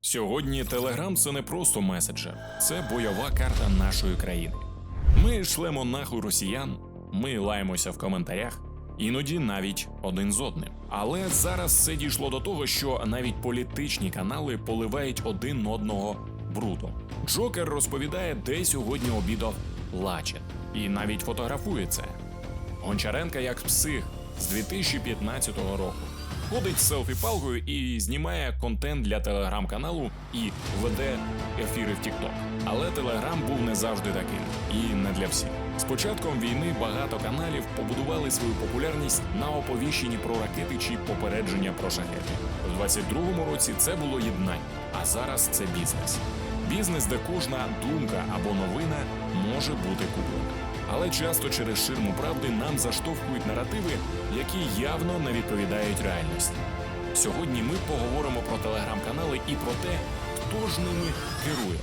Сьогодні Телеграм це не просто меседжер, це бойова карта нашої країни. Ми шлемо нахуй росіян, ми лаємося в коментарях, іноді навіть один з одним. Але зараз це дійшло до того, що навіть політичні канали поливають один одного брудом. Джокер розповідає, де сьогодні обідав Лачет, і навіть фотографує це. Гончаренка як псих з 2015 року. Ходить з селфі-палкою і знімає контент для телеграм-каналу і веде ефіри в TikTok. Але Телеграм був не завжди таким і не для всіх. З початком війни багато каналів побудували свою популярність на оповіщенні про ракети чи попередження про шахети. У 22-му році це було єднання, а зараз це бізнес. Бізнес, де кожна думка або новина може бути куплена. Але часто через ширму правди нам заштовхують наративи, які явно не відповідають реальності. Сьогодні ми поговоримо про телеграм-канали і про те, хто ж ними керує.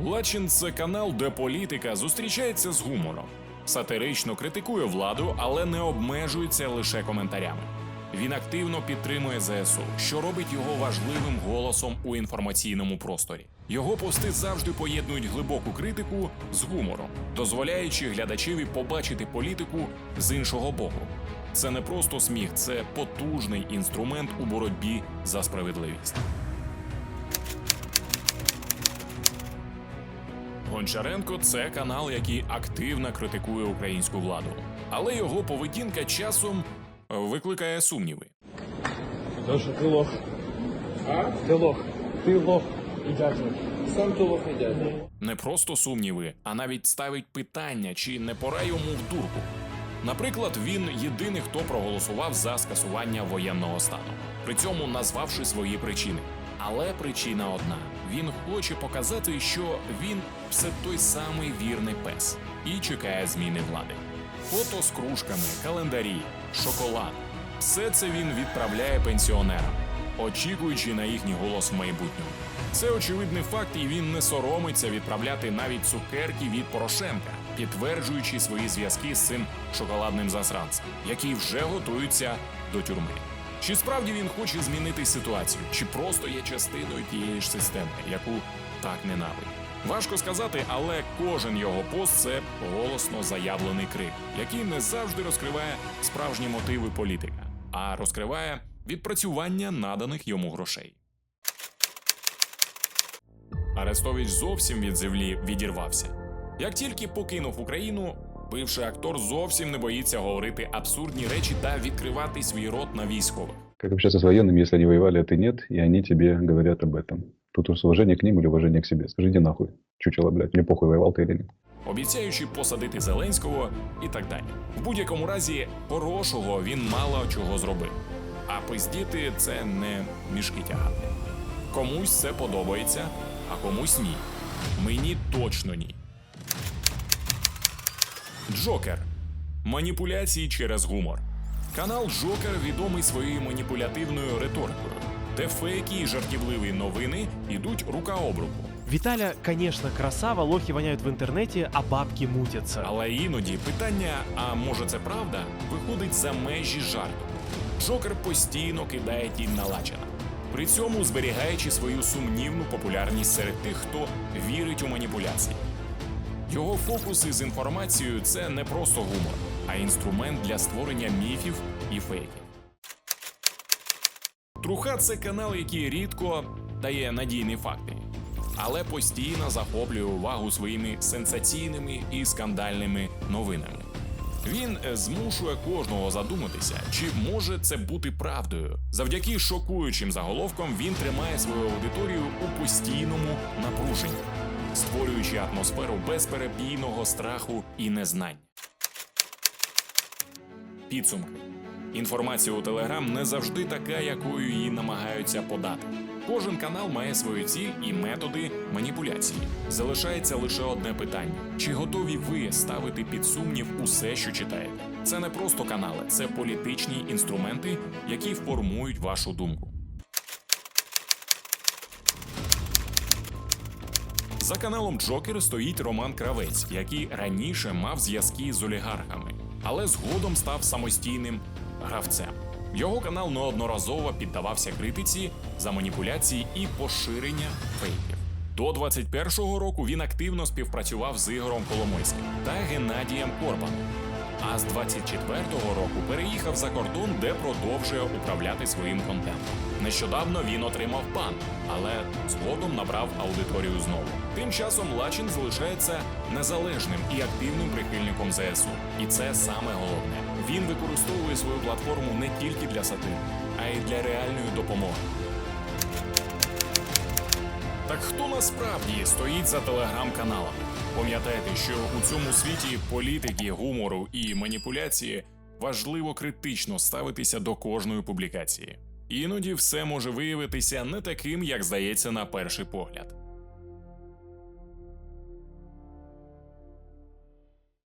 Лачин це канал, де політика зустрічається з гумором, сатирично критикує владу, але не обмежується лише коментарями. Він активно підтримує ЗСУ, що робить його важливим голосом у інформаційному просторі. Його пости завжди поєднують глибоку критику з гумором, дозволяючи глядачеві побачити політику з іншого боку. Це не просто сміх, це потужний інструмент у боротьбі за справедливість. Гончаренко це канал, який активно критикує українську владу, але його поведінка часом викликає сумніви. Леша, ты лох. А? Ты лох. Ты лох и дятел. Сам то лох і дядя. Не просто сумніви, а навіть ставить питання, чи не пора йому в дурку. Наприклад, він єдиний, хто проголосував за скасування воєнного стану, при цьому назвавши свої причини. Але причина одна: він хоче показати, що він все той самий вірний пес і чекає зміни влади. Фото з кружками, календарі, шоколад все це він відправляє пенсіонерам, очікуючи на їхній голос в майбутньому. Це очевидний факт, і він не соромиться відправляти навіть цукерки від Порошенка, підтверджуючи свої зв'язки з цим шоколадним засранцем, який вже готується до тюрми. Чи справді він хоче змінити ситуацію, чи просто є частиною тієї ж системи, яку так ненавидить? Важко сказати, але кожен його пост це голосно заявлений крик, який не завжди розкриває справжні мотиви політика, а розкриває відпрацювання наданих йому грошей. Арестович зовсім від землі відірвався. Як тільки покинув Україну, бивший актор зовсім не боїться говорити абсурдні речі та відкривати свій рот на військових. Как общаться с военными, если они воевали, а ты нет, и они тебе говорят об этом? Тут уж уважение к ним или уважение к себе. Скажи, нахуй, чучело, блядь, мне похуй, воевал ты или нет. обіцяючи посадити Зеленського і так далі. В будь-якому разі, хорошого він мало чого зробив. А пиздіти це не мішки тягати. Комусь це подобається, а комусь ні. Мені точно ні. Джокер. Маніпуляції через гумор. Канал Джокер відомий своєю маніпулятивною риторикою, де фейки і жартівливі новини йдуть рука об руку. Виталя, конечно, красава, лохи воняют в интернете, а бабки мутятся. Але іноді питання, а може це правда, виходить за межі жарту. Джокер постійно кидає тінь на Лачина, при цьому зберігаючи свою сумнівну популярність серед тих, хто вірить у маніпуляції. Його фокуси з інформацією це не просто гумор, а інструмент для створення міфів і фейків. Труха це канал, який рідко дає надійні факти, але постійно захоплює увагу своїми сенсаційними і скандальними новинами. Він е, змушує кожного задуматися, чи може це бути правдою. Завдяки шокуючим заголовкам він тримає свою аудиторію у постійному напруженні, створюючи атмосферу безперебійного страху і незнань. Підсумки. Інформація у Телеграм не завжди така, якою її намагаються подати. Кожен канал має свою ціль і методи маніпуляції. Залишається лише одне питання: чи готові ви ставити під сумнів усе, що читаєте? Це не просто канали, це політичні інструменти, які формують вашу думку. За каналом Джокер стоїть Роман Кравець, який раніше мав зв'язки з олігархами, але згодом став самостійним гравцем. Його канал неодноразово піддавався критиці за маніпуляції і поширення фейків. До 21-го року він активно співпрацював з Ігором Коломойським та Геннадієм Корбаном. А з 24-го року переїхав за кордон, де продовжує управляти своїм контентом. Нещодавно він отримав пан, але згодом набрав аудиторію знову. Тим часом Лачин залишається незалежним і активним прихильником ЗСУ. І це саме головне. Він використовує свою платформу не тільки для сатири, а й для реальної допомоги. Хто насправді стоїть за телеграм-каналами? Пам'ятайте, що у цьому світі політики, гумору і маніпуляції важливо критично ставитися до кожної публікації. Іноді все може виявитися не таким, як здається на перший погляд.